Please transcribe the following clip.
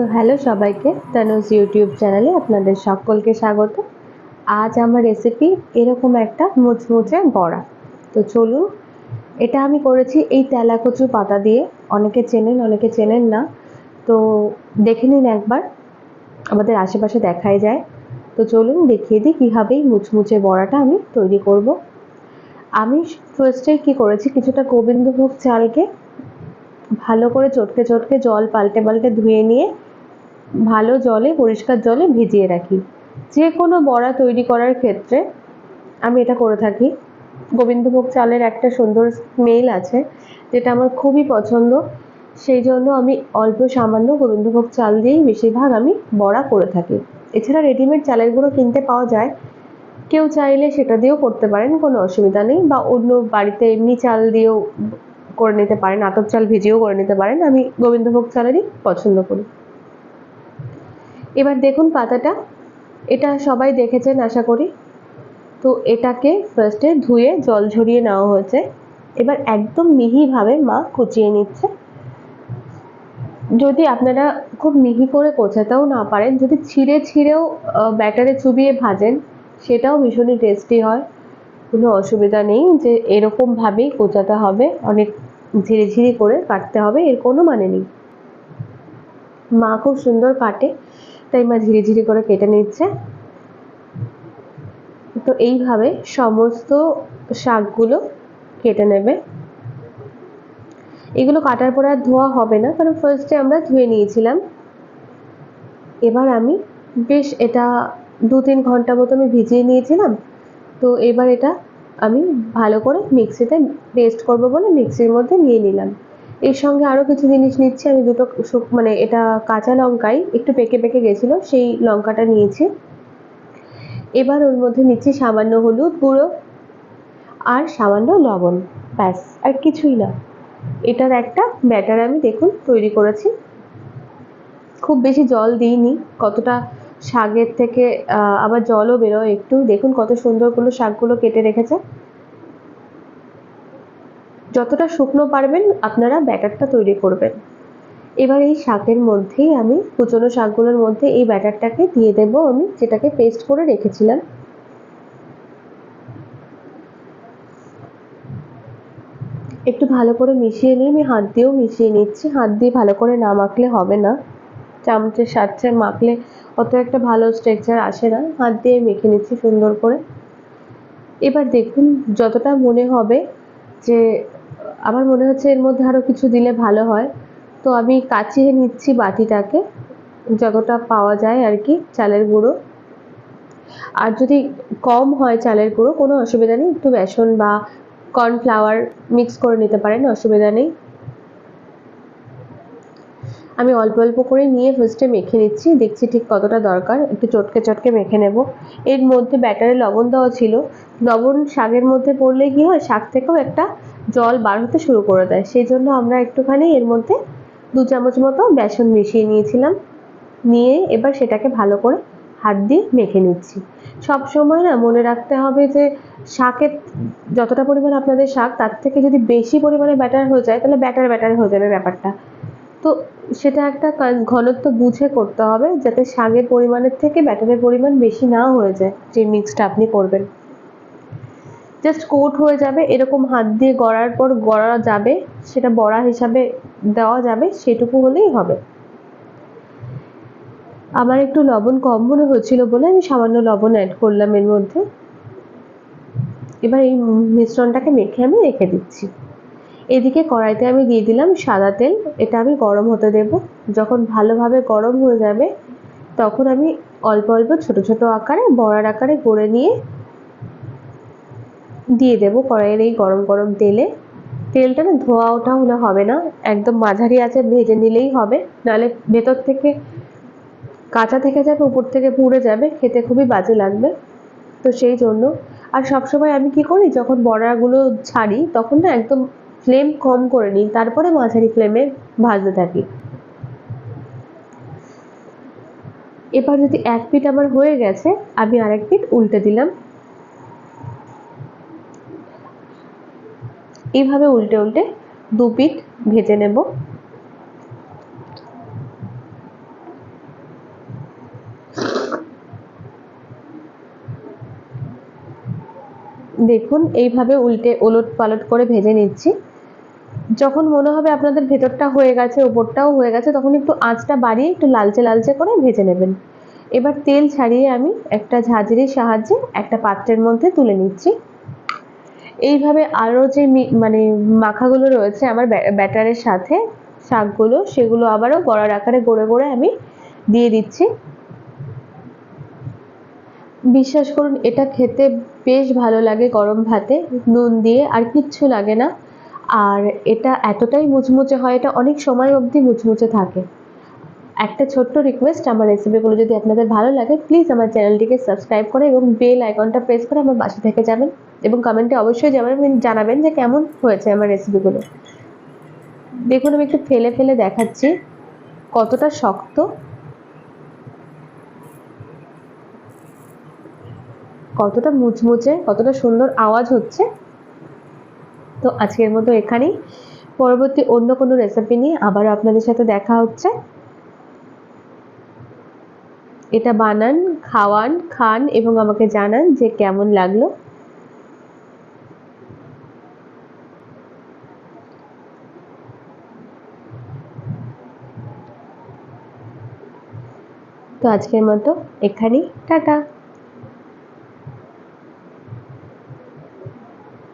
তো হ্যালো সবাইকে, তানুজ ইউটিউব চ্যানেলে আপনাদের সকলকে স্বাগত। আজ আমার রেসিপি এরকম একটা মুচমুচে বড়া। তো চলুন, এটা আমি করেছি এই তেলাকচু পাতা দিয়ে। অনেকে চেনেন অনেকে চেনেন না। তো দেখে নিন একবার, আমাদের আশেপাশে দেখাই যায়। তো চলুন দেখিয়ে দিই কীভাবে এই মুচমুচে বড়াটা আমি তৈরি করব। আমি ফার্স্টে কী করেছি, কিছুটা গোবিন্দভোগ চালকে ভালো করে চটকে চটকে জল পাল্টে পাল্টে ধুয়ে নিয়ে ভালো জলে, পরিষ্কার জলে ভিজিয়ে রাখি। যে কোনো বড়া তৈরি করার ক্ষেত্রে আমি এটা করে থাকি। গোবিন্দভোগ চালের একটা সুন্দর স্মেল আছে, যেটা আমার খুবই পছন্দ। সেই জন্য আমি অল্প সামান্য গোবিন্দভোগ চাল দিয়েই বেশিরভাগ আমি বড়া করে থাকি। এছাড়া রেডিমেড চালের গুঁড়ো কিনতে পাওয়া যায়। কেউ চাইলে সেটা দিয়েও করতে পারেন, কোনো অসুবিধা নেই। বা অন্য বাড়িতে এমনি চাল দিয়েও করে নিতে পারেন, আতপ চাল ভিজিয়েও করে নিতে পারেন। আমি গোবিন্দভোগ চালেরই পছন্দ করি। এবার দেখুন পাতাটা। এটা সবাই দেখেছেন, আশা করি। তো এটাকে ফার্স্টে ধুয়ে জল ঝরিয়ে নেওয়া হয়েছে। এবার একদম মিহিভাবে মা কুচিয়ে নিচ্ছে। যদি আপনারা খুব মিহি করে কোচাতেও না পারেন, যদি ছিঁড়ে ছিঁড়েও ব্যাটারে চুবিয়ে ভাজেন, সেটাও ভীষণই টেস্টি হয়। কোনো অসুবিধা নেই যে এরকমভাবেই কোচাতে হবে। অনেক ঝিরিঝিরি করে কাটতে হবে, এর কোনো মানে নেই। মা খুব সুন্দর কাটে। তাই মা ঝিরিঝিরি করে কেটে নিচ্ছে। তো এইভাবে সমস্ত শাকগুলো কেটে নেবে। এগুলো কাটার পর আর ধোয়া হবে না, কারণ ফার্স্টে আমরা ধুয়ে নিয়েছিলাম। এবার আমি বেশ এটা দু তিন ঘণ্টা মতো আমি ভিজিয়ে নিয়েছিলাম। তো এবার এটা আমি ভালো করে মিক্সিতে পেস্ট করব বলে মিক্সির মধ্যে নিয়ে নিলাম। এর সঙ্গে আরও কিছু জিনিস নিচ্ছি। আমি দুটো মানে এটা কাঁচা লঙ্কাই, একটু পেকে পেকে গেছিল, সেই লঙ্কাটা নিয়েছি। এবার ওর মধ্যে নিচ্ছি সামান্য হলুদ গুঁড়ো আর সামান্য লবণ, ব্যাস, আর কিছুই না। এটার একটা ব্যাটার আমি দেখুন তৈরি করেছি। খুব বেশি জল দিইনি, কতটা শাকের থেকে আবার জলও বেরোয় একটু। দেখুন কত সুন্দর সুন্দরগুলো শাকগুলো কেটে রেখেছে। যতটা শুকনো পারবেন, আপনারা ব্যাটারটা তৈরি করবেন। এবার এই শাকের মধ্যেই আমি কুচনো শাকগুলোর মধ্যে এই ব্যাটারটাকে দিয়ে দেব। আমি যেটাকে পেস্ট করে রেখেছিলাম। একটু ভালো করে মিশিয়ে নিয়ে, আমি হাত দিয়েও মিশিয়ে নিচ্ছি। হাত দিয়ে ভালো করে না মাখলে হবে না। চামচের সাথে মাখলে অত একটা ভালো স্ট্রেকচার আসে না। হাত দিয়ে মেখে নিচ্ছি সুন্দর করে। এবার দেখুন, যতটা মনে হবে যে আমার মনে হচ্ছে এর মধ্যে আরও কিছু দিলে ভালো হয়। তো আমি কাচিয়ে নিচ্ছি বাটিটাকে, যতটা পাওয়া যায় আর কি, চালের গুঁড়ো। আর যদি কম হয় চালের গুঁড়ো, কোনো অসুবিধা নেই। একটু বেসন বা কর্নফ্লাওয়ার মিক্স করে নিতে পারেন, অসুবিধা নেই। আমি অল্প অল্প করে নিয়ে ফার্স্টে মেখে নিচ্ছি। দেখছি ঠিক কতটা দরকার। একটু চটকে চটকে মেখে নেব। এর মধ্যে ব্যাটারে লবণ দেওয়া ছিল। লবণ শাকের মধ্যে পড়লে কি হয়? শাক থেকেও একটা জল বার হতে শুরু করে দেয়। সেই জন্য আমরা একটুখানি এর মধ্যে দু চামচ মতো বেসন মিশিয়ে নিয়েছিলাম। নিয়ে এবার সেটাকে ভালো করে হাত দিয়ে মেখে নিচ্ছি। সব সময় না মনে রাখতে হবে যে, শাকের যতটা পরিমাণ আপনাদের শাক, তার থেকে যদি বেশি পরিমাণে ব্যাটার হয়ে যায়, তাহলে ব্যাটার ব্যাটার হয়ে যাবে ব্যাপারটা। তো সেটা একটা ঘনত্ব বুঝে করতে হবে যাতে শাকের পরিমাণের থেকে ব্যাটারের পরিমাণ বেশি না হয়ে যায় যে মিক্সটা আপনি করবেন। জাস্ট কোট হয়ে যাবে, এরকম হাত দিয়ে গড়ার পর গড়া যাবে, সেটা বড়া হিসাবে দেওয়া যাবে, সেটুকু হলেই হবে। আমার একটু লবণ কম মনে হচ্ছিল বলে আমি সামান্য লবণ অ্যাড করলাম এর মধ্যে। এবার এই মিশ্রণটাকে মেখে আমি রেখে দিচ্ছি। এদিকে কড়াইতে আমি দিয়ে দিলাম সাদা তেল, এটা আমি গরম হতে দেব। যখন ভালোভাবে গরম হয়ে যাবে, তখন আমি অল্প অল্প ছোট ছোট আকারে, বড়ার আকারে গড়ে নিয়ে দিয়ে দেব কড়াইয়ের এই গরম গরম তেলে। তেলটা না ধোয়া ওঠা হলে হবে না, একদম মাঝারি আছে ভেজে নিলেই হবে। নাহলে ভেতর থেকে কাঁচা থেকে যাবে, উপর থেকে পুড়ে যাবে, খেতে খুবই বাজে লাগবে। তো সেই জন্য। আর সবসময় আমি কি করি, যখন বড়াগুলো ছাড়ি, তখন না একদম ফ্লেম কম করে নিই, তারপরে মাঝারি ফ্লেমে ভাজতে থাকি। এবার যদি এক পিট আমার হয়ে গেছে, আমি আরেক পিট উল্টে দিলাম। এইভাবে উল্টে উল্টে দু পিট ভেজে নেব। দেখুন, এইভাবে উল্টে ওলট পালট করে ভেজে নিচ্ছি। যখন মনে হবে আপনাদের ভেতরটা হয়ে গেছে, ওপরটাও হয়ে গেছে, তখন একটু আঁচটা বাড়িয়ে একটু লালচে লালচে করে ভেজে নেবেন। এবার তেল ছাড়িয়ে আমি একটা ঝাঁঝরির সাহায্যে একটা পাত্রের মধ্যে তুলে নিচ্ছি। এইভাবে আরও যে মানে মাখাগুলো রয়েছে আমার ব্যা- ব্যাটারের সাথে, শাকগুলো, সেগুলো আবারও গড়ার আকারে গড়ে গড়ে আমি দিয়ে দিচ্ছি। বিশ্বাস করুন, এটা খেতে বেশ ভালো লাগে গরম ভাতে, নুন দিয়ে, আর কিচ্ছু লাগে না। আর এটা এতটাই মুচমুচে হয়, এটা অনেক সময় অবধি মুচমুচে থাকে। একটা ছোট্ট রিকোয়েস্ট আমার রেসিপিগুলো যদি আপনাদের ভালো লাগে প্লিজ আমার চ্যানেলটিকে সাবস্ক্রাইব করে এবং বেল আইকনটা প্রেস করে আমার পাশে থেকে যাবেন এবং কমেন্টে অবশ্যই জানাবেন জানাবেন যে কেমন হয়েছে আমার রেসিপিগুলো দেখুন, আমি একটু ফেলে ফেলে দেখাচ্ছি কতটা শক্ত। কতটা মুচমুচে, কতটা সুন্দর আওয়াজ হচ্ছে। তো আজকের মতো এখানেই। পরবর্তী অন্য কোনো রেসিপি নিয়ে আবারও আপনাদের সাথে দেখা হচ্ছে। এটা বানান, খাওয়ান, খান এবং আমাকে জানান যে কেমন লাগল। তো আজকের মতো এখানেই। টাটা।